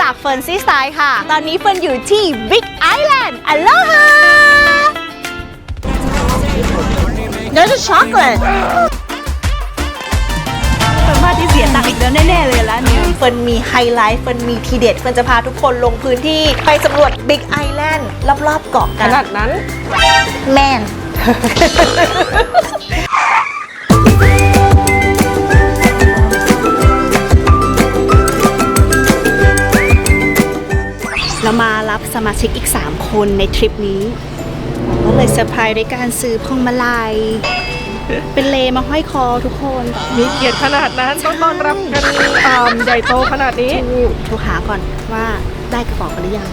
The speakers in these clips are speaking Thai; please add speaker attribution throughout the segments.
Speaker 1: จากเฟิร์นซีสไตล์ค่ะ ตอนนี้เฟิร์นอยู่ที่ Big Island Aloha There's a chocolate
Speaker 2: เป็นบ้านที่เสียตังค์อีกแล้วแน่ๆเลยร้านนี้
Speaker 1: เฟิร์นมีไฮไลท์เฟิร์นมีทีเด็ดเฟิร์นจะพาทุกคนลงพื้นที่ไปสำรวจ Big Island รอบๆเกาะ
Speaker 2: ข
Speaker 1: กัน
Speaker 2: นาดนั้น
Speaker 1: แม่น เรามารับสมาชิกอีก 3 คนในทริปนี้ก็เลยเซอร์ไพรส์ด้วยการซื้อพวงมาลัย เป็นเลมาห้อยคอทุกคน
Speaker 2: มีเกียรติขนาดนั้นต้องต้อนรับกันอ่าใหญ่โตขนาดนี้
Speaker 1: โทรหาก่อนว่าได้กระเป๋ากันหรือยัง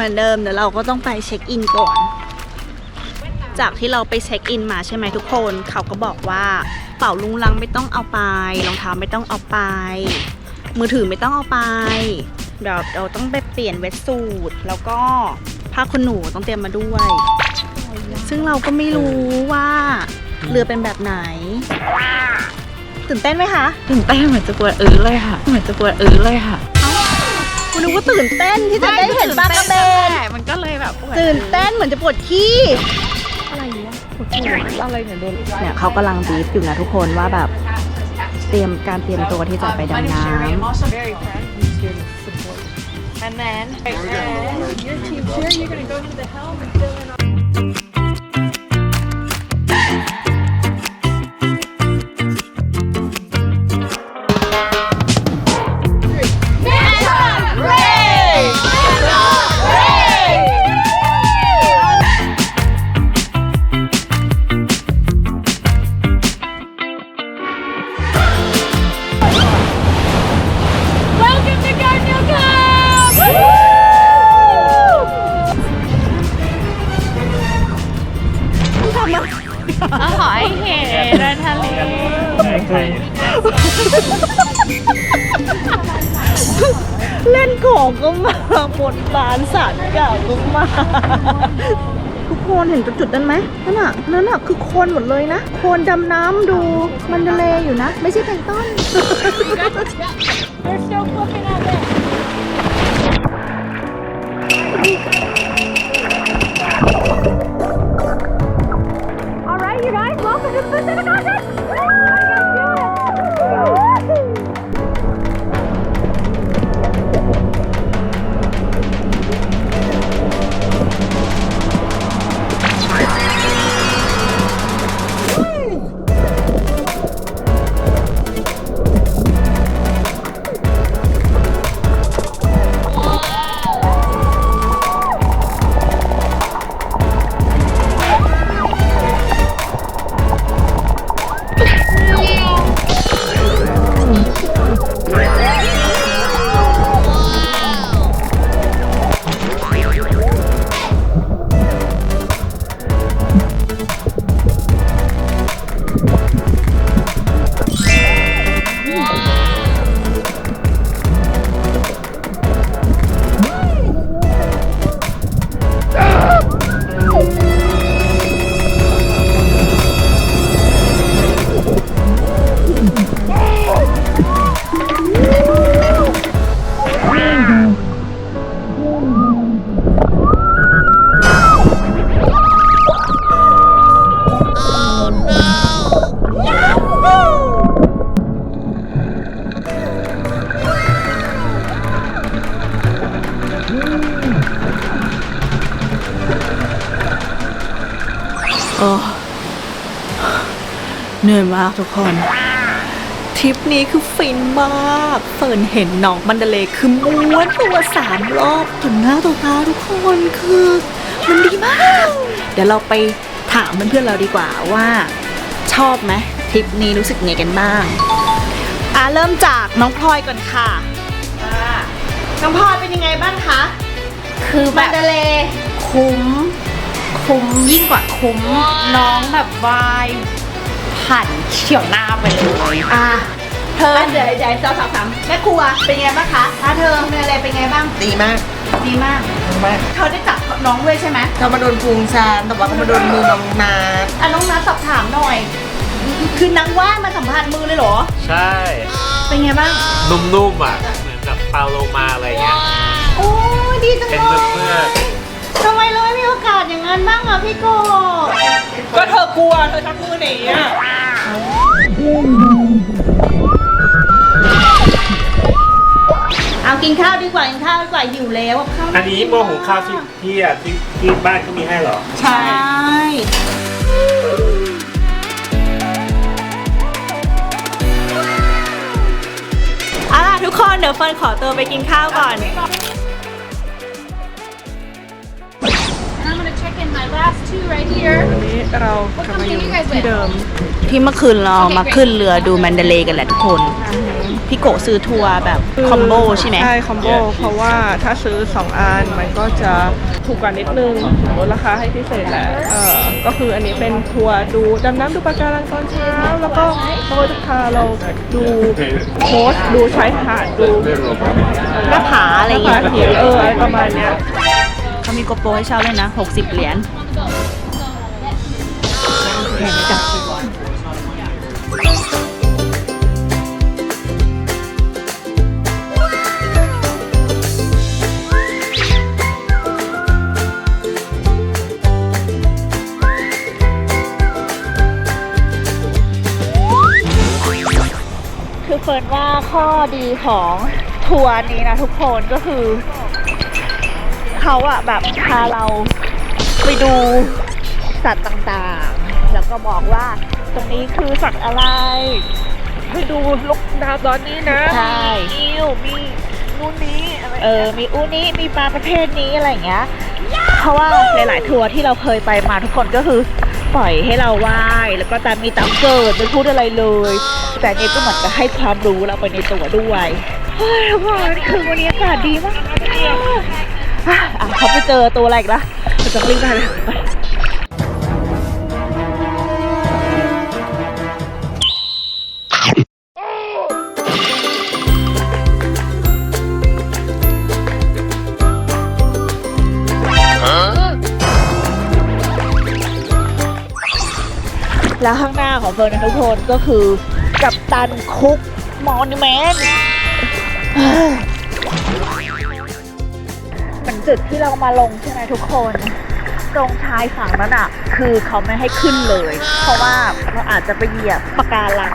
Speaker 1: เหมือนเดิมเดี๋ยวเราก็ต้องไปเช็คอินก่อน จากที่เราไปเช็คอินมาใช่ไหมทุกคน เขาก็บอกว่าเป่าลุงลังไม่ต้องเอาไปรองเท้าไม่ต้องเอาไป มือถือไม่ต้องเอาไปเดี๋ยวเราต้องไปเปลี่ยนเวทสูทแล้วก็ผ้าขนหนูต้องเตรียมมาด้วย ซึ่งเราก็ไม่รู้ว่าเรือเป็นแบบไหน ตื่นเต้นไหมคะ
Speaker 2: ตื่นเต้นเหมือนจะปวดเออเลยค่ะ เหมือนจะปวดเออเลยค่ะ
Speaker 1: นึกว่าตื่นเต้นที่จะได้เห็นปลากระเบน
Speaker 2: มันก็เลยแบบปวด
Speaker 1: ตื่นเต้นเหมือนจะปวดขี้
Speaker 2: อะไรวะปวดหัวอะไรเนี่ยโดน
Speaker 1: เนี่ยเขากำลังบีฟอยู่นะทุกคนว่าแบบเตรียมการเตรียมตัวที่จะไปดำน้
Speaker 2: And then and your team sure you're gonna go to the helm and fill in Welcome ทุ
Speaker 1: กคนเห็นจุดๆนั้นไหมนั่นอะนั่นอะคือโคลนหมดเลยนะ โคลนดำน้ำดูมันทะเลอยู่นะ ไม่ใช่แตงก์ต้นากทุกคนทริปนี้คือฟินมากเฟิร์นเห็นน้องมันเดเลย์คือม้วนตัวสามรอบถึงหน้าตัวตาทุกคนคือมันดีมาก เดี๋ยวเราไปถามเพื่อนๆเราดีกว่าว่า ชอบไหมทริปนี้รู้สึกไงกันบ้างอะเริ่มจากน้องพลอยก่อนค่ะอ่าน้องพลอยเป็นยังไงบ้างคะ
Speaker 2: คือแบ
Speaker 1: มัน
Speaker 2: บ
Speaker 1: เดเลย์
Speaker 2: คุ้มคุ้มยิ่งกว่าคุ้มน้องแบบวาย ผ่านเฉียวหน้าไปเลย
Speaker 1: อะเธอเดี๋ยวเดี๋ยวเราสอบถามแม่ครัวเป็นไงบ้างคะถ้าเธอมันเดเลย์เป็นไงบ้าง
Speaker 3: ดีมาก
Speaker 1: ดีมาก
Speaker 3: ดีมาก
Speaker 1: เธอได้จับน้องด้วยใช่ไหม
Speaker 3: เขามาโดนพุงซานแต่ว่าเขามาโดนมือน้องนา
Speaker 1: อะน้องนัทสอบถามหน่อย คือนางว่านมาสัมผัสมือเลยเหรอ
Speaker 4: ใช่
Speaker 1: เป็นไงบ้าง
Speaker 4: นุ่มๆอะเหมือนแบบปลาโลมาอะไรเงี้ย
Speaker 1: โอ้ยดีจัง
Speaker 4: เป็น
Speaker 1: เล
Speaker 4: เมือยก
Speaker 1: ทำไมเราไม่มีโอ กาสอย่างนั้นบ้างอะพี่โก
Speaker 3: ก็เธอกลัวเธอชักมือหนีอะ
Speaker 1: เอากินข้าวดีกว่ากินข้าวดีกว่าหิวแล้วอะข้าว
Speaker 4: ๆอันนี้หม้อหุงข้าวที่ที่อะที่ที่บ้านเขามีให้เหรอ
Speaker 1: ใช่ เอาล่ะทุกคนเดี๋ยวเฟิร์นขอตัวไปกินข้าวก่อน
Speaker 2: my last two right here
Speaker 3: วันนี้เรากลับมาอยู่ที่เดิม
Speaker 1: ที่เมื่อคืนเรามาขึ้นเรือดูแมนเดเลย์กันแหละทุกคน พี่โกะซื้อทัวร์แบบคอมโบใช่ไหม
Speaker 3: ใช่คอมโบเพราะว่าถ้าซื้อ 2 อันมันก็จะถูกกว่านิดนึงลดราคาให้พิเศษแหละเออก็คืออันนี้เป็นทัวร์ดูดำน้ำดูปะการังตอนเช้า แล้วก็เขาก็จะพาเราดูโคสดูชายหาดดู
Speaker 1: หน้าผาอะไรอย่าง
Speaker 3: ผา
Speaker 1: เงี้ย
Speaker 3: หินเอออะไรประมาณเนี้ย
Speaker 1: เขา มีโกโปรให้เช่าเลยนะ 60 เหรียญแพงจังคือเฟิร์นว่าข้อดีของทัวร์นี้นะทุกคนก็คือ เขาอะแบบพาเราไปดูสัตว์ต่างๆ แล้วก็บอกว่าตรงนี้คือสัตว์อะไร
Speaker 3: ให้ดูลูกดาวตอนนี้นะ
Speaker 1: ใช่
Speaker 3: มีอิวมีนู่นนี้อะไร
Speaker 1: เออ มีอูนี้มีปลาประเภทนี้อะไรอย่างเงี้ย เพราะว่าหลายๆทัวร์ที่เราเคยไปมาทุกคนก็คือปล่อยให้เราไหว้แล้วก็จะมีตังเกิดไม่พูดอะไรเลย แต่อันนี้ก็เหมือนกับให้ความรู้เราไปในตัวด้วยเฮ้ยทุกคนคือวันนี้อากาศดีมาก อะเขาไปเจอตัวอะไรอีกละเราจะรีบไปเลยไปแล้วข้างหน้าของเฟิร์นนะทุกคนก็คือ กับตันคุกมอนิเมนต์เป็น จุดที่เรามาลงใช่ไหมทุกคน ตรงชายฝั่งนั้นอะ คือเขาไม่ให้ขึ้นเลย เพราะว่าเราอาจจะไปเหยียบปะการัง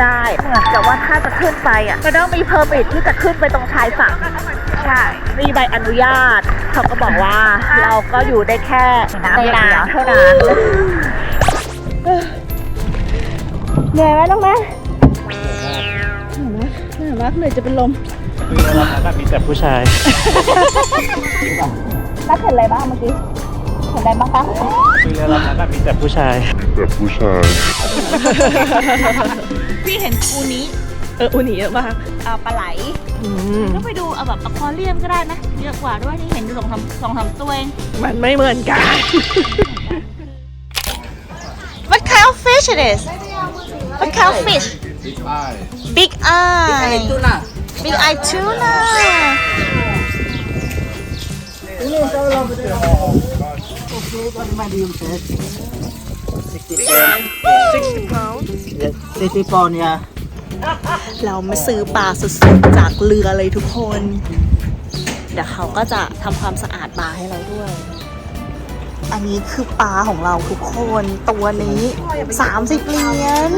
Speaker 1: ได้เหมือนกับว่าถ้าจะขึ้นไปอะก็ต้องมีเพอร์มิทที่จะขึ้นไปตรงชายฝั่งใช่มีใบอนุญาต เขาก็บอกว่าเราก็อยู่ได้แค่ในน้ำเท่านั้นเหนื่อยไหมน้องแม่เหนื่อยมากเหนื่อยมากเหนื่อยจะเป็นลม
Speaker 4: คือเราแบบมีแต่ผู้ชาย
Speaker 1: นักเห็นอะไรบ้างเมื่อกี้ เห็นอะไรบ้างคะ
Speaker 4: คือเราแบบมีแต่ผู้ชาย
Speaker 1: พี่เห็นอูนี้
Speaker 3: เอออุนิเยอะมาก
Speaker 1: เอาปลาไหล
Speaker 3: อืม
Speaker 1: ก็ไปดูเอาแบบอควาเรียมก็ได้นะ เยอะกว่าด้วยนี่เห็นดูสองสามสองสามตัวเอง
Speaker 3: มันไม่เหมือนกัน
Speaker 1: What kind of fish it is What kind of fish Big eye Big eye tuna
Speaker 3: sixty pounds
Speaker 5: City Pond yeah.
Speaker 1: เรามาซื้อปลาสดๆจากเรือเลยทุกคน เดี๋ยวเขาก็จะทำความสะอาดปลาให้เราด้วย อันนี้คือปลาของเราทุกคนตัวนี้ 30เหรียญ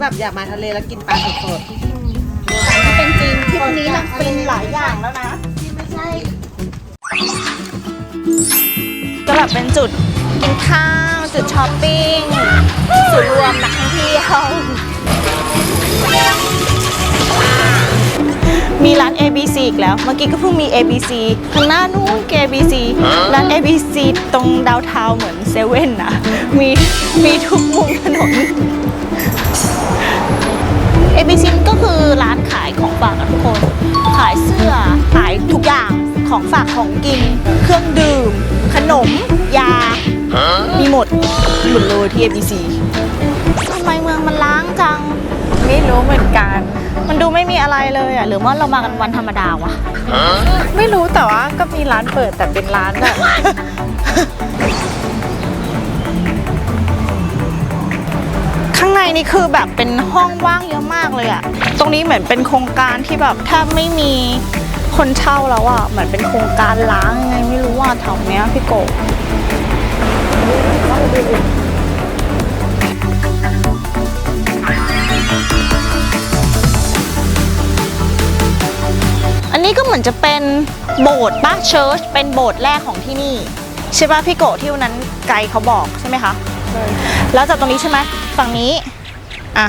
Speaker 5: แบบอยากมาทะเลแล้วกินปลาสด
Speaker 1: มันเป็นจริงทริปนี้นางฟินหลายอย่างแล้วนะก็แบบเป็นจุดกินข้าวจุดช้อปปิ้งจุดรวมนักท่องเที่ยวมีร้าน ABC อีกแล้ว เมื่อกี้ก็เพิ่งมี ABC ข้างหน้านู้น ABC ร้าน ABC ตรงดาวเทาวน์เหมือนเซเว่นนะ มีมีทุกมุมถนน ABC ก็คือร้านขายของฝากอะทุกคน ขายเสื้อ ขายทุกอย่าง ของฝากของกิน เครื่องดื่ม ขนม ยา มีหมดมีหมดเลยที่ ABC ทำไมเมืองมันล้างจัง
Speaker 2: ไม่รู้เหมือนกัน
Speaker 1: มันดูไม่มีอะไรเลยอะ หรือว่าเรามากันวันธรรมดาวะ
Speaker 2: ไม่รู้แต่ว่าก็มีร้านเปิดแต่เป็นร้านแบบ
Speaker 1: ข้างในนี่คือแบบเป็นห้องว่างเยอะมากเลยอะตรงนี้เหมือนเป็นโครงการที่แบบถ้าไม่มีคนเช่าแล้วอะเหมือนเป็นโครงการล้างไงไม่รู้ว่าแถวเนี้ยพี่โกอันนี้ก็เหมือนจะเป็นโบสถ์บ้าเชิร์ชเป็นโบสถ์แรกของที่นี่ ใช่ป่ะพี่โกที่วันนั้นไกด์เขาบอกใช่ไหมคะ แล้วจากตรงนี้ใช่ไหมฝั่งนี้อะ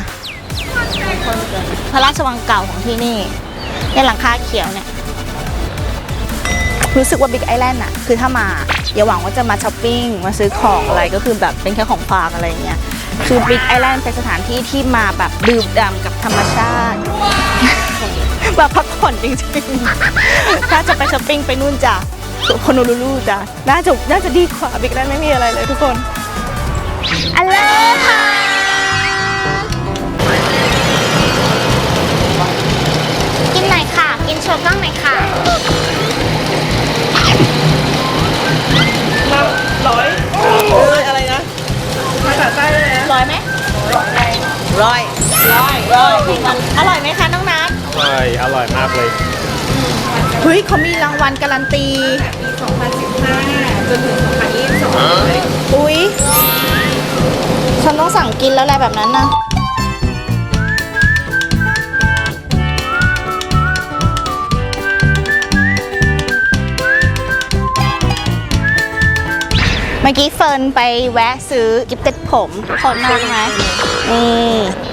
Speaker 1: พระราชวังเก่าของที่นี่ในหลังคาเขียวเนี่ยรู้สึกว่าบิ๊กไอแลนด์อะคือถ้ามาอย่าหวังว่าจะมาช้อปปิ้งมาซื้อของอะไรก็คือแบบเป็นแค่ของฝากอะไรอย่างเงี้ยคือบิ๊กไอแลนด์เป็นสถานที่ที่มาแบบดื่มด่ำกับธรรมชาติแบบพักผ่อนจริงๆ ถ้าจะไปช้อปปิ้งไปนู่นจ้ะโคโนลูลูจ้ะน่าจะน่าจะดีกว่าบิ๊กไอแลนด์ไม่มีอะไรเลยทุกคน อัลโลค่ะ กินหน่อยค่ะ กินโชว์กล้องหน่อยค่ะ
Speaker 3: ร้อยเอออะไรนะภาษาใต้เลยนะ
Speaker 1: ร้อยไหมร้อยร้อยร้อยมันอร่อยไหมคะน้องนัท
Speaker 4: อร่อยอร่อยมากเลย
Speaker 1: เฮ้ยเขามีรางวัลการันตี
Speaker 2: 2015 จนถึง2022
Speaker 1: อุ๊ย ฉันต้องสั่งกินแล้วแหละแบบนั้นนะเมื่อกี้เฟิร์นไปแวะซื้อกิฟเต็ดผมคนน่ารักไหมนี่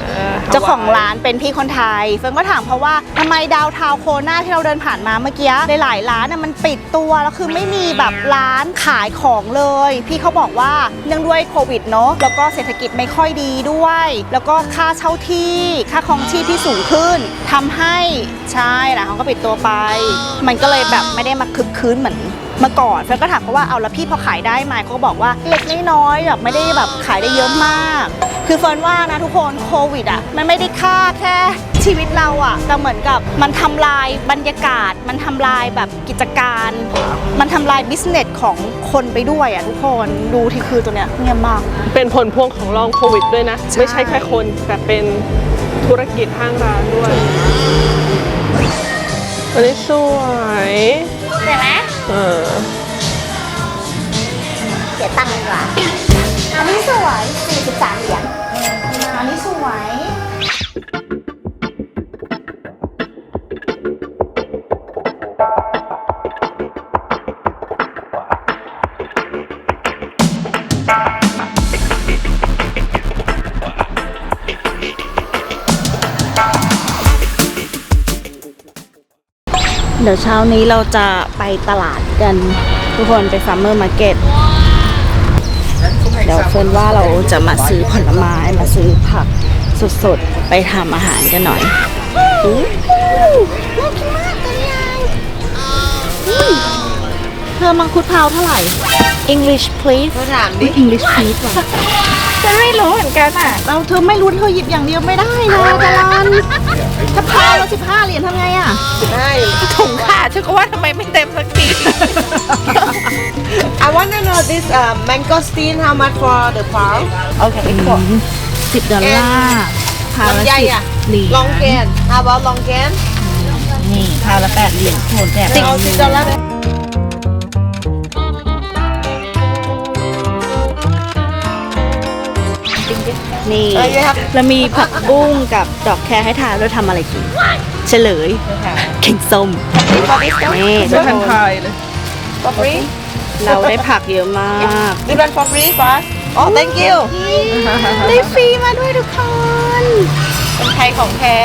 Speaker 1: เจ้าของร้านเป็นพี่คนไทย เฟิร์นก็ถามเขาะว่าทำไมดาวทาวโคนาที่เราเดินผ่านมาเมื่อกี้หลายๆร้านน่ะมันปิดตัวแล้วคือไม่มีแบบร้านขายของเลย พี่เขาบอกว่าเนื่องด้วยโควิดเนาะแล้วก็เศรษฐกิจไม่ค่อยดีด้วย แล้วก็ค่าเช่าที่ค่าครองชีพที่สูงขึ้นทำให้ใช่ร้านเขาก็ปิดตัวไป มันก็เลยแบบไม่ได้มาคึกคืนเหมือนเมื่อก่อนเฟิร์นก็ถามเขาว่าเอาแล้วพี่พอขายได้ไหมเขาก็บอกว่าเล็กน้อยๆแบบไม่ได้แบบขายได้เยอะมาก คือเฟิร์นว่านะทุกคนโควิดอะมันไม่ได้ฆ่าแค่ชีวิตเราอะแต่เหมือนกับมันทำลายบรรยากาศ มันทำลายแบบกิจการ มันทำลายบิสเนสของคนไปด้วยอะทุกคนดูที่คือตัวเนี้ยเงียบมาก
Speaker 3: เป็นผลพวงของลองโควิดด้วยนะ
Speaker 1: ใช่
Speaker 3: ไม่ใช่แค่คน แต่เป็นธุรกิจห้างร้านด้วยอันนี้สวย
Speaker 1: เห็นไหม
Speaker 3: เออ
Speaker 1: เสียตังค์ดีกว่าอันนี้สวย43เหรียญอันนี้ส วย เดี๋ยวเช้านี้เราจะไปตลาดกัน ทุกคนไปฟาร์มเมอร์มาร์เก็ตเดี๋ยวเฟิร์นว่าเราจะมาซื้อผลไม้มาซื้อผัก สดๆ ไปทำอาหารกันหน่อยอู้น่ากินมากเลยยังอืมเธอมังคุดเผาเท่าไหร่ English please
Speaker 5: ถามดิ
Speaker 1: English please ว่ะ
Speaker 2: ฉันไม่รู้เหมือนกันอะ
Speaker 1: เราเธอไม่รู้เธอหยิบอย่างเดียวไม่ได้นะจารันถ้าพาเราสิบห้าเหรียญทำไงอะ
Speaker 5: ได้
Speaker 2: ถุงขาดฉันก็ว่าทำไมไม่เต็มสักที
Speaker 5: I want to know this uh, mangosteen how much for the farm
Speaker 2: โอเคขวบ
Speaker 1: สิบดอลลาร์พาละ
Speaker 5: ลำไย
Speaker 1: สิบ
Speaker 5: อะ
Speaker 1: เหรียญ
Speaker 5: long can how about long can
Speaker 1: นี่พาละแปดเหรียญโคนแปด
Speaker 5: เอาสิบดอลลาร์เลย
Speaker 1: นนี่
Speaker 5: เออ you have
Speaker 1: แล้วมีผักบุ้งกับดอกแครให้ทานแล้วทำอะไรกิน เฉลยแกงส้ม นี่ทุ
Speaker 3: ไม่
Speaker 1: ก
Speaker 3: ทัน
Speaker 1: คน
Speaker 3: ทายเลย
Speaker 5: for free
Speaker 1: เราได้ผักเยอะมาก
Speaker 5: this one for free for us oh thank you
Speaker 1: ได้ฟรีมาด้วยทุกคน
Speaker 5: เป็นไทยของแท้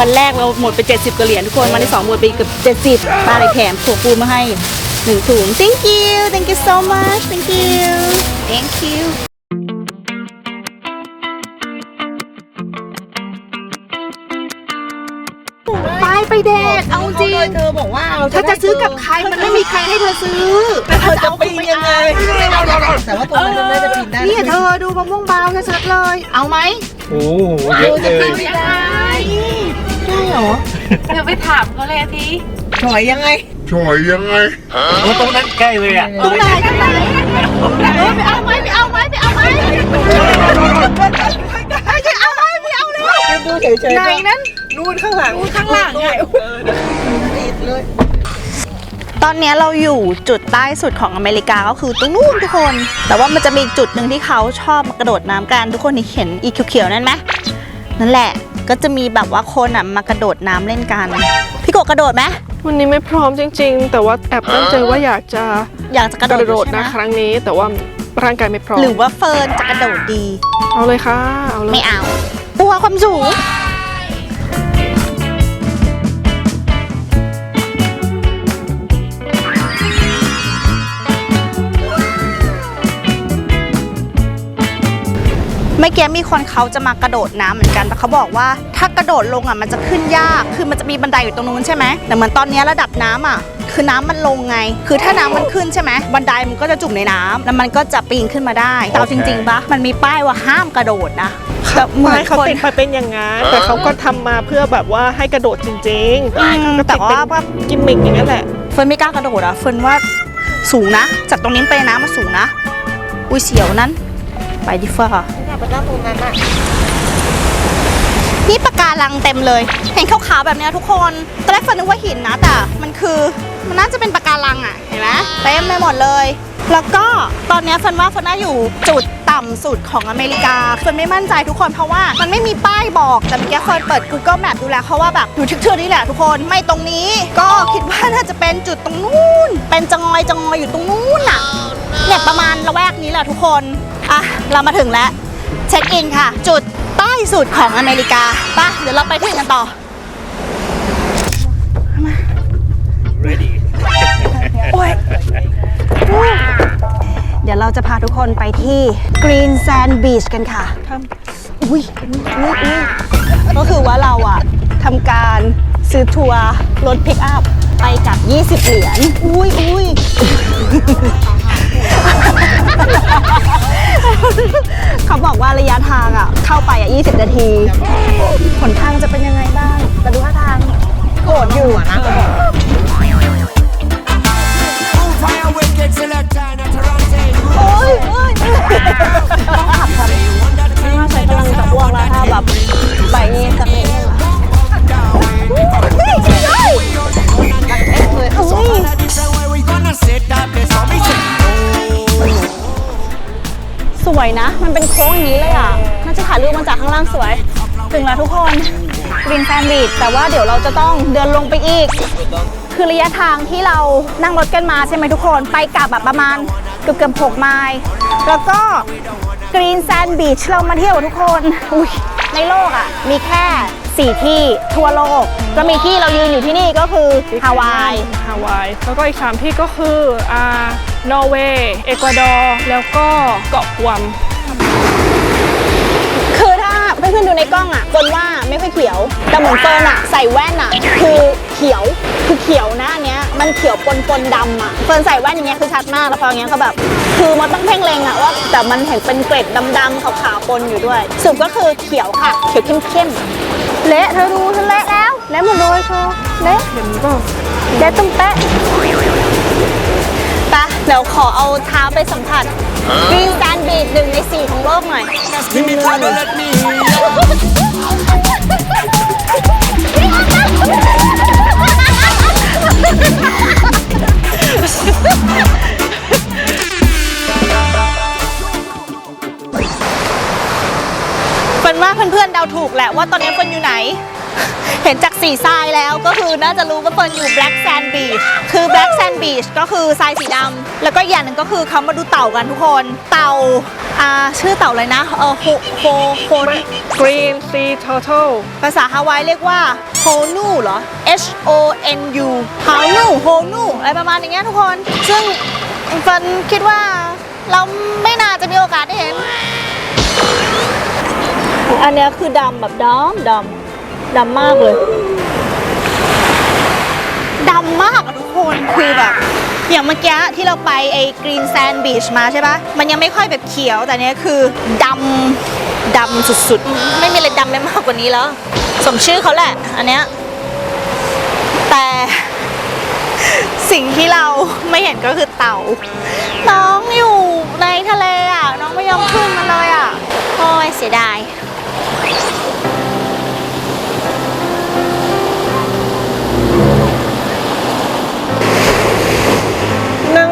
Speaker 1: วันแรกเราหมดไป 70กว่าเหรียญทุกคน วันที่สองหมดไปเกือบ70ป้าเลยแถมถั่วฟูมาให้หนึ่งถุง thank you thank you so much thank you thank you ไปไปเดทเอาจริง
Speaker 5: เธอบอกว่าเรา
Speaker 1: ถ้าจะซื้อกับใครมันไม่มีใครให้เธอซื้อ
Speaker 5: เธอจะปีนยังไงแต่ว่าตัวมันน่าจะปีนได้
Speaker 1: นี่เธอดูมะม่วงเบาชัดๆเลย เอาไหม
Speaker 4: โอ้โหเยอะเลย
Speaker 5: ได้เหรอ
Speaker 2: เดี๋ยวไปถามเขาเลยสิ
Speaker 5: ถอยยังไง
Speaker 4: โอ้ตรงนั้นใกล้เลยอะ
Speaker 1: ตรงไหนตรงไหนเออไปเอาไหมไปเอาไหมไปเอาไหมจะเอาไหมไม่เอาเลย
Speaker 5: ดูเฉยๆ
Speaker 1: ไหนนั้น
Speaker 5: นู่นข้างหลังข้างหลังไงติดเลย
Speaker 1: ตอนเนี้ยเราอยู่จุดใต้สุดของอเมริกาก็คือตรงนู้นทุกคน แต่ว่ามันจะมีอีกจุดหนึ่งที่เขาชอบมากระโดดน้ำกันทุกคนเห็นอีเขียวๆนั่นไหมนั่นแหละก็จะมีแบบว่าคนอะมากระโดดน้ำเล่นกัน พี่กบกระโดดไหม
Speaker 3: วันนี้ไม่พร้อมจริง ๆ แต่ว่าแอบตั้งใจว่าอยากจะ
Speaker 1: อยากจะกระ
Speaker 3: ก
Speaker 1: โดด
Speaker 3: ระโดด
Speaker 1: ใช่ไหม
Speaker 3: นะครั้งนี้ แต่ว่าร่างกายไม่พร้อม
Speaker 1: หรือว่าเฟิร์นจะกระโดดดี
Speaker 3: เอาเลยค่ะเอาเลย
Speaker 1: ไม่เอากลัวความสูง มื่อกี้มีคนเขาจะมากระโดดน้ำเหมือนกันแต่เขาบอกว่าถ้ากระโดดลงอะมันจะขึ้นยาก คือมันจะมีบันไดอยู่ตรงนู้นใช่ไหมแต่เหมือนตอนนี้ระดับน้ำอะ คือน้ำมันลงไง คือถ้าน้ำมันขึ้นใช่ไหมบันไดมันก็จะจุ่มในน้ำแล้วมันก็จะปีนขึ้นมาได้แต่เอาจริงๆปะมันมีป้ายว่าห้ามกระโดดนะแบบเหมือน
Speaker 3: ไม่เขา
Speaker 1: คน
Speaker 3: ติดมาเป็นอย่างงั้นแต่เขาก็ทำมาเพื่อแบบว่าให้กระโดดจริง
Speaker 1: อืม
Speaker 3: ก็
Speaker 1: แต่
Speaker 3: ติด
Speaker 1: ว่า
Speaker 3: เป็นกิมมิกอย่างนั้นแหละ
Speaker 1: เฟิร์นไม่กล้ากระโดดอะเฟิร์นว่าสูงนะ จากตรงนี้ไปน้ำมันสูงนะ อุ้ยเสียวนั้น ไปดิเฟอร์
Speaker 5: ไปนั่งตรงนั้นอะ
Speaker 1: นี่ปะการังเต็มเลย เห็นขาวๆแบบเนี้ยทุกคนตอนแรกเฟิร์นนึกว่าหินนะแต่มันคือมันน่าจะเป็นปะการังอะเห็นไหมเต็มไปหมดเลย แล้วก็ตอนเนี้ยเฟิร์นว่าเฟิร์นน่าอยู่จุดต่ำสุดของอเมริกาเฟิร์นไม่มั่นใจทุกคนเพราะว่ามันไม่มีป้ายบอกแต่เมื่อกี้เฟิร์นเปิด Google Map ดูแล้วเขาว่าแบบอยู่ทึกเทือกนี่แหละทุกคนไม่ตรงนี้ ก็คิดว่าน่าจะเป็นจุดตรงนู้นเป็นจงอยจงอยอยู่ตรงนู้นน่ะเนี่ยประมาณละแวกนี้แหละทุกคน อะ เรามาถึงแล้ว เช็คอินค่ะ จุดใต้สุดของอเมริกาไป่ะเดี๋ยวเราไปที่อื่นกันต่อ
Speaker 4: ready
Speaker 1: เดี๋ยวเราจะพาทุกคนไปที่ Green Sand Beach กันค่ะอุ้ยอุ้ยอุ้ยก็คือว่าเราอะทำการซื้อทัวร์รถพิกอัพไปกับ 20 เหรียญ อุ้ยอุ้ย เขาบอกว่าระยะทางอะ เข้าไปอะ 20 นาทีผลทางจะเป็นยังไงบ้าง แต่ดูท่าทางโหดอยู่นะ โอ้ยโอ้ยต้องขับครับไม่ว่าใช้กำลังจะอ้วกแล้วถ้าแบบใบนี้สักนิดนึง สวยนะ มันเป็นโค้งอย่างนี้เลยอะน่าจะถ่ายรูปมาจากข้างล่างสวย ถึงแล้วทุกคนริมแซนด์วิชแต่ว่าเดี๋ยวเราจะต้องเดินลงไปอีก คือระยะทางที่เรานั่งรถกันมาใช่ไหมทุกคน ไปกลับแบบประมาณเกือบเกือบหกไมล์แล้วก็กรีนแซนด์บีชเรามาเที่ยวทุกคน อุ้ยในโลกอะ มีแค่ 4 ที่ทั่วโลกก็มีที่เรายืนอยู่ที่นี่ก็คือฮาวาย
Speaker 3: ฮาวาย แล้วก็อีกสามที่ก็คืออ่านอร์เวย์ เอกวาดอร์ แล้วก็เกาะกวม
Speaker 1: คือถ้าเพื่อนๆดูในกล้องอะจนว่าไม่ค่อยเขียว แต่เหมือนเฟิร์นอะใส่แว่นอะ คือเขียว คือเขียวนะอันเนี้ย มันเขียวปนปนๆดำอะ เฟิร์นใส่แว่นอย่างเงี้ยคือชัดมาก แล้วพออย่างเงี้ยก็แบบ คือมันต้องเพ่งเลงอะว่า แต่มันเห็นเป็นเกล็ดดำๆขาวๆปนอยู่ด้วยสรุปก็คือเขียวค่ะ เขียวเข้มๆ เละเธอดูเธอเละแล้วเละหมดเลยโชว์เละ
Speaker 3: เห็นป่ะ
Speaker 1: เละตุ้มเป๊ะไปะเดี๋ยวขอเอาเท้าไปสัมผัสกรีนแซนด์บีดหนึ่งในสี่ของโลกหน่อยต นว่าเพื่อนๆเดาถูกแหละว่าตอนนี้เฟิร์นอยู่ไหน เห็นจากสีทรายแล้วก็คือน่าจะรู้ว่าเฟิร์นอยู่ Black Sand Beach คือ Black Sand Beach ก็คือทรายสีดำแล้วก็อีกอย่างหนึ่งก็คือเขามาดูเต่ากันทุกคน เต่าอ่าชื่อเต่าอะไรนะ เออโฮโฮโฮ
Speaker 3: Green Sea Turtle
Speaker 1: ภาษาฮาวายเรียกว่าโฮนูเหรอ H O N U ฮานูโฮนูอะไรประมาณอย่างเงี้ยทุกคน ซึ่งเฟิร์นคิดว่าเราไม่น่าจะมีโอกาสได้เห็น อันเนี้ยคือดำแบบดำดำดำมากเลยดำมากอะทุกคนคือแบบ อย่างเมื่อกี้ที่เราไปไอ้ Green Sand Beach มาใช่ปะมันยังไม่ค่อยแบบเขียวแต่เนี้ยคือดำดำสุดๆ ไม่มีอะไรดำได้มากกว่านี้แล้ว สมชื่อเขาแหละ อันเนี้ยแต่สิ่งที่เราไม่เห็นก็คือเต่า น้องอยู่ในทะเลอะ น้องไม่ยอมขึ้นมาเลยอะโอ้ยเสียดาย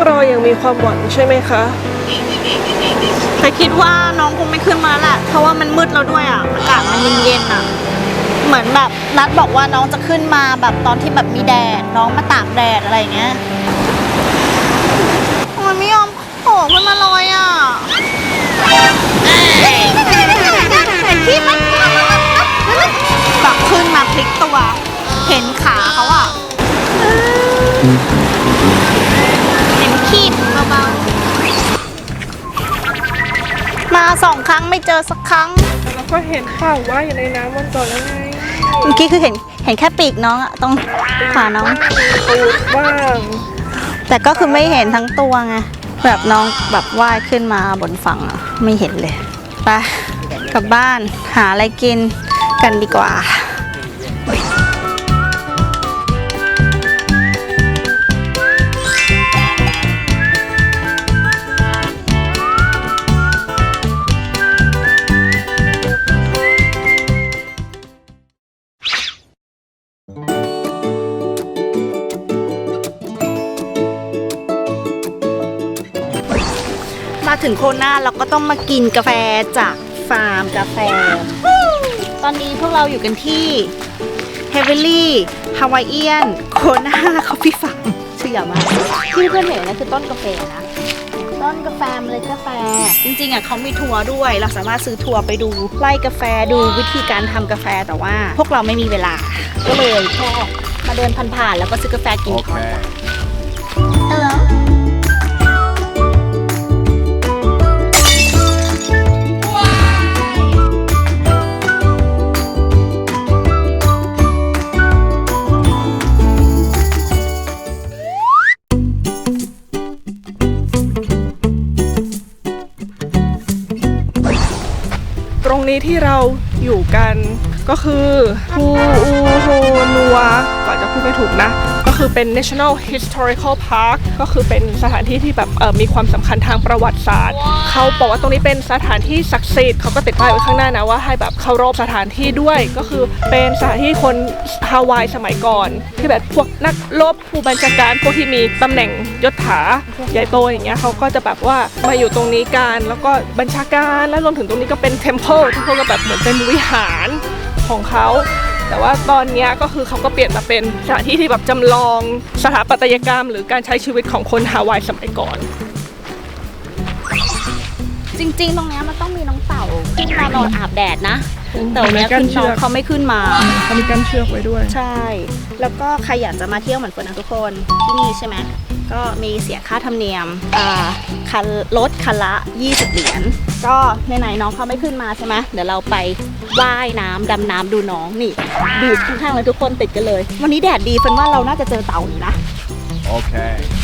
Speaker 3: นั่งรออย่างมีความหวังใช่ไหมคะ
Speaker 1: แต่คิดว่าน้องคงไม่ขึ้นมาแหละเพราะว่ามันมืดแล้วด้วยอะอากาศมันเย็นๆอะ เหมือนแบบนัดบอกว่าน้องจะขึ้นมาแบบตอนที่แบบมีแดด น้องมาตากแดดอะไรอย่างเงี้ยมันไม่ยอมโผล่ขึ้นมาเลยอะที่มันแบบขึ้นมาพลิกตัว เห็นขาเขาอะ มาสองครั้งไม่เจอสักครั้ง
Speaker 3: แล้วก็เห็นเต่าว่ายอยู่ในน้ำวันก่อนแล้วไง
Speaker 1: เมื่อกี้คือเห็นเห็นแค่ปีกน้องอะตรงขาน้อง
Speaker 3: ตูดบ้าง
Speaker 1: แต่ก็คือไม่เห็นทั้งตัวไงแบบน้องแบบว่ายขึ้นมาบนฝั่งอะไม่เห็นเลยไปกลับบ้านหาอะไรกินกันดีกว่า ถึงโคนาเราก็ต้องมากินกาแฟจากฟาร์มกาแฟ ตอนนี้พวกเราอยู่กันที่ Heavily Hawaiian Kona Coffee Farm ชื่อยาวมากที่เพื่อนเห็นนะคือต้นกาแฟนะ ต้นกาแฟเมล็ดกาแฟ จริงๆอะเขามีทัวร์ด้วย เราสามารถซื้อทัวร์ไปดูไล่กาแฟดูวิธีการทำกาแฟแต่ว่า พวกเราไม่มีเวลา ก็เลยแค่มาเดินผ่านๆแล้วก็ซื้อกาแฟกินก่อน
Speaker 3: นี้ที่เราอยู่กันก็คือฮูอูโฮนัวก่อนจะพูดไม่ถูกนะ คือเป็น National Historical Park ก็คือเป็นสถานที่ที่แบบเอ่อมีความสำคัญทางประวัติศาสตร์ เขาบอกว่าตรงนี้เป็นสถานที่ศักดิ์สิทธิ์เขาก็ติดป้ายไว้ข้างหน้านะว่าให้แบบเคารพสถานที่ด้วยก็คือเป็นสถานที่คนฮาวายสมัยก่อน ที่แบบพวกนักรบผู้บัญชาการพวกที่มีตำแหน่งยศถาใหญ่โตอย่างเงี้ยเขาก็จะแบบว่ามาอยู่ตรงนี้กันแล้วก็บัญชาการแล้วรวมถึงตรงนี้ก็เป็น temple ที่เขาก็แบบเหมือนเป็นวิหารของเขา แต่ว่าตอนนี้ก็คือเขาก็เปลี่ยนมาเป็นสถานที่ที่แบบจำลองสถาปัตยกรรม หรือการใช้ชีวิตของคนฮาวายสมัยก่อน
Speaker 1: จริง ๆ ตรงเนี้ยมันต้องมีน้องเต่าขึ้นมานอนอาบแดดนะ แต่วันเนี้ย
Speaker 3: กั้
Speaker 1: คือน้อง
Speaker 3: ชืก
Speaker 1: เขาไม่ขึ้นมา
Speaker 3: เขามีกั้นเชือกไว้ด้วย
Speaker 1: ใช่ แล้วก็ใครอยากจะมาเที่ยวเหมือนเฟิร์นนะทุกคนที่นี่ใช่ไหมก็มีเสียค่าธรรมเนียมอ่าคันรถคันละ 20 เหรียญ ก็ไหนๆน้องเขาไม่ขึ้นมาใช่ไหมเดี๋ยวเราไปว่ายน้ำดำน้ำดูน้องนี่บีบข้างๆเลยทุกคนติดกันเลย วันนี้แดดดีเฟิร์นว่าเราน่าจะเจอเต่าอยู่นะ
Speaker 6: Okay.
Speaker 1: เ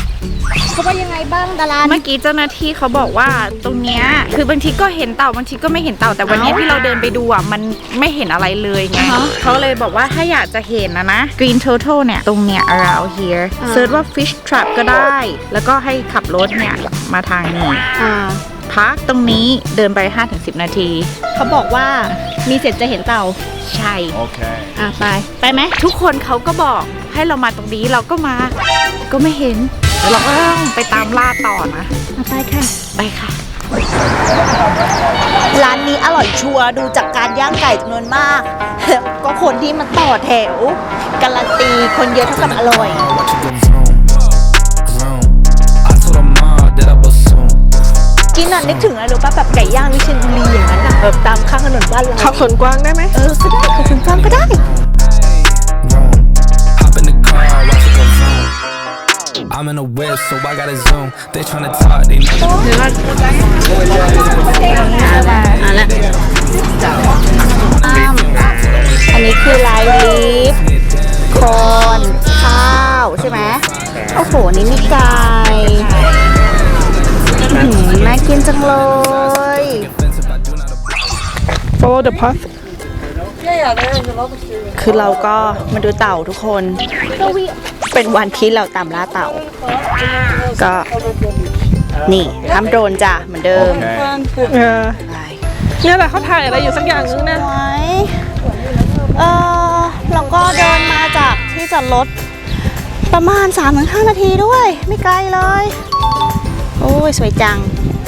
Speaker 1: ขาว่ายังไงบ้างดารา
Speaker 2: เมื่อกี้เจ้าหน้าที่เขาบอกว่าตรงเนี้ยคือบางทีก็เห็นเต่าบางทีก็ไม่เห็นเต่าแต่วันเนี้ยที่เราเดินไปดูอะมันไม่เห็นอะไรเลยไงเขาเลยบอกว่าถ้าอยากจะเห็นนะนะ Green Turtle เนี่ย ตรงเนี้ย around here เซิร์ชว่า fish trap ก็ได้ แล้วก็ให้ขับรถเนี่ย มาทางนี้
Speaker 1: อ่า
Speaker 2: พักตรงนี้เดินไป 5-10 นาที
Speaker 1: เขาบอกว่ามีเสร็จจะเห็นเต่า
Speaker 2: ใช่
Speaker 6: Okay.
Speaker 1: อะไป ไปไหม
Speaker 2: ทุกคนเขาก็บอกให้เรามาตรงนี้เราก็มา ก็ไม่เห็น แล้วเราก็ต้องไปตามล่าต่อนะ
Speaker 1: อะไปค่ะ
Speaker 2: ไปค่ะ
Speaker 1: ร้านนี้อร่อยชัวร์ดูจากการย่างไก่จำนวนมากก็คนที่มันต่อแถว การันตีคนเยอะเท่ากับอร่อย
Speaker 6: Watch it go zoom, zoom. I told her mom that I was soon.
Speaker 1: กินน่ะนึกถึงอะไรรู้ป่ะแบบไก่ย่างวิเชียรบุรีอย่างนั้นน่ะแบบตามข้างถนนบ้านเรา
Speaker 3: ขับสวนกวางได้ไหม
Speaker 1: เออก็ได้ขอบคุณฟังก็ได้
Speaker 6: I'm in a whip, so I gotta zoom. They tryna talk, they know.
Speaker 1: อันนี้คือลายลิฟคอนข้าวใช่ไหมโอ้โห นี่มีไก่อื้อหือน่ากินจังเลย
Speaker 3: follow the path
Speaker 1: คือเราก็มาดูเต่าทุกคน เป็นวันที่เราตามล่าเต่า ก็นี่ทำโดรนจ้ะเหมือนเดิม
Speaker 3: เออเนี่ยแหละเขาถ่ายอะไรอยู่สักอย่างนึงนะ
Speaker 1: ไว้เออเราก็เดินมาจากที่จอดรถประมาณ 3-5 นาทีด้วย ไม่ไกลเลย โอ้ย สวยจัง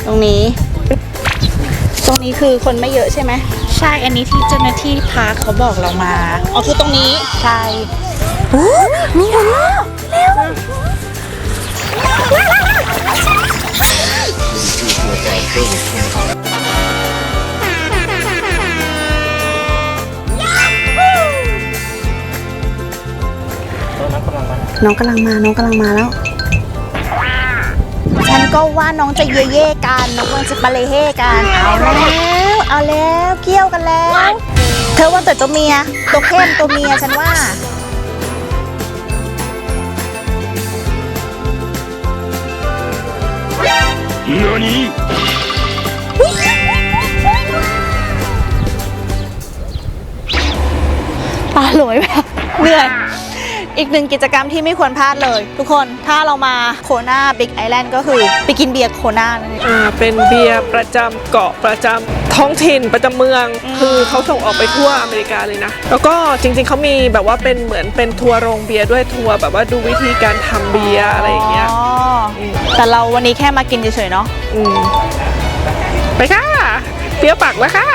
Speaker 1: ตรงนี้ ตรงนี้คือคนไม่เยอะใช่ไหม
Speaker 2: ใช่ อันนี้ที่เจ้าหน้าที่พาร์คเขาบอกเรามา
Speaker 1: อ๋อ คือตรงนี้
Speaker 2: ใช่
Speaker 1: โอ้มีคนแล้วเร็วน้องกำลังมา น้องกำลังมาแล้ว ฉันก็ว่าน้องจะเย่เย่ๆกัน น้องกำลังจะปาเลเฮกัน เอาแล้ว เอาแล้ว เกี่ยวกันแล้ว เธอว่าแต่ตัวเมีย ตัวเข้มตัวเมียฉันว่า ปลาหลอยแบบเหนื่อย อีกหนึ่งกิจกรรมที่ไม่ควรพลาดเลย ทุกคนถ้าเรามาโคนาบิ๊กไอแลนด์ก็คือ ไปกินเบียร์โคนานั่นเอง
Speaker 3: อ่าเป็นเบียร์ประจำเกาะประจำท้องถิ่นประจำเมืองคือเขาส่งออกไปทั่วอเมริกาเลยนะ แล้วก็จริงๆเขามีแบบว่าเป็นเหมือนเป็นทัวร์โรงเบียร์ด้วยทัวร์แบบว่าดูวิธีการทำเบียร์อะไรอย่างเงี้ย
Speaker 1: อ๋อแต่เราวันนี้แค่มากินเฉยๆเนาะ
Speaker 3: อืมไปค่ะเปรี้ยวปากแล้วค่ะ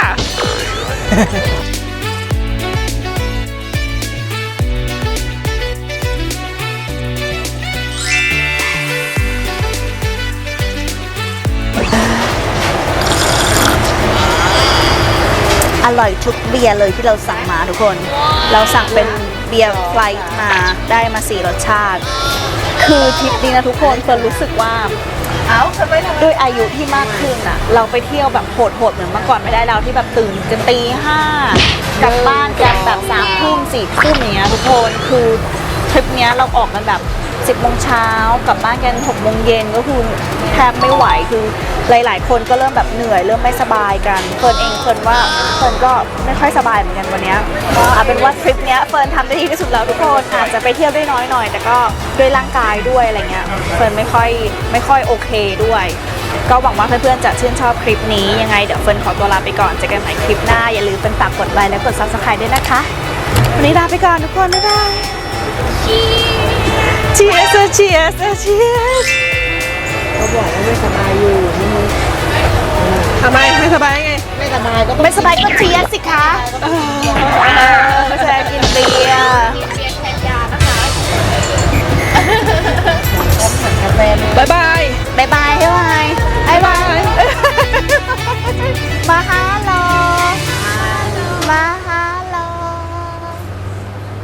Speaker 1: ร่อยทุกเบียร์เลยที่เราสั่งมาทุกคน เราสั่งเป็นเบียร์ไฟลท์มาได้มาสี่รสชาติ คือทริปนี้นะทุกคนเฟิร์นรู้สึกว่าเอาด้วยอายุที่มากขึ้นอะเราไปเที่ยวแบบโหดๆเหมือนเมื่อก่อนไม่ได้แล้วที่แบบตื่นกันตีห้ากลับบ้านกันแบบสามทุ่มสี่ทุ่มอย่างเงี้ยทุกคนคือทริปเนี้ยเราออกกันแบบสิบโมงเช้ากลับบ้านกันหกโมงเย็นก็คือแทบไม่ไหวคือ หลาย ๆ คนก็เริ่มแบบเหนื่อยเริ่มไม่สบายกันเฟิร์นเองเฟิร์นว่าเฟิร์นก็ไม่ค่อยสบายเหมือนกันวันนี้ก็เอาเป็นว่าทริปเนี้ยเฟิร์นทำได้ดีที่สุดแล้วทุกคนอาจจะไปเที่ยวได้น้อยหน่อย แต่ก็ด้วยร่างกายด้วยอะไรเงี้ยเฟิร์นไม่ค่อยไม่ค่อยโอเคด้วยก็หวังว่าเพื่อนๆจะชื่นชอบคลิปนี้ยังไงเดี๋ยวเฟิร์นขอตัวลาไปก่อนเจอกันใหม่คลิปหน้าอย่าลืมเป็นฝากกดไลค์และกด subscribe ด้วยนะคะ วันนี้ลาไปก่อนทุกคนบ๊ายบาย Cheers Cheers Cheers
Speaker 3: ทำไมไม่สบายไง
Speaker 5: ไม่สบายก็
Speaker 1: ไม่สบายก็เทียสิคะไม่ใช่กินเบียร์
Speaker 3: บายบาย
Speaker 1: บายบายให้ไวไอ้บายมาฮาโล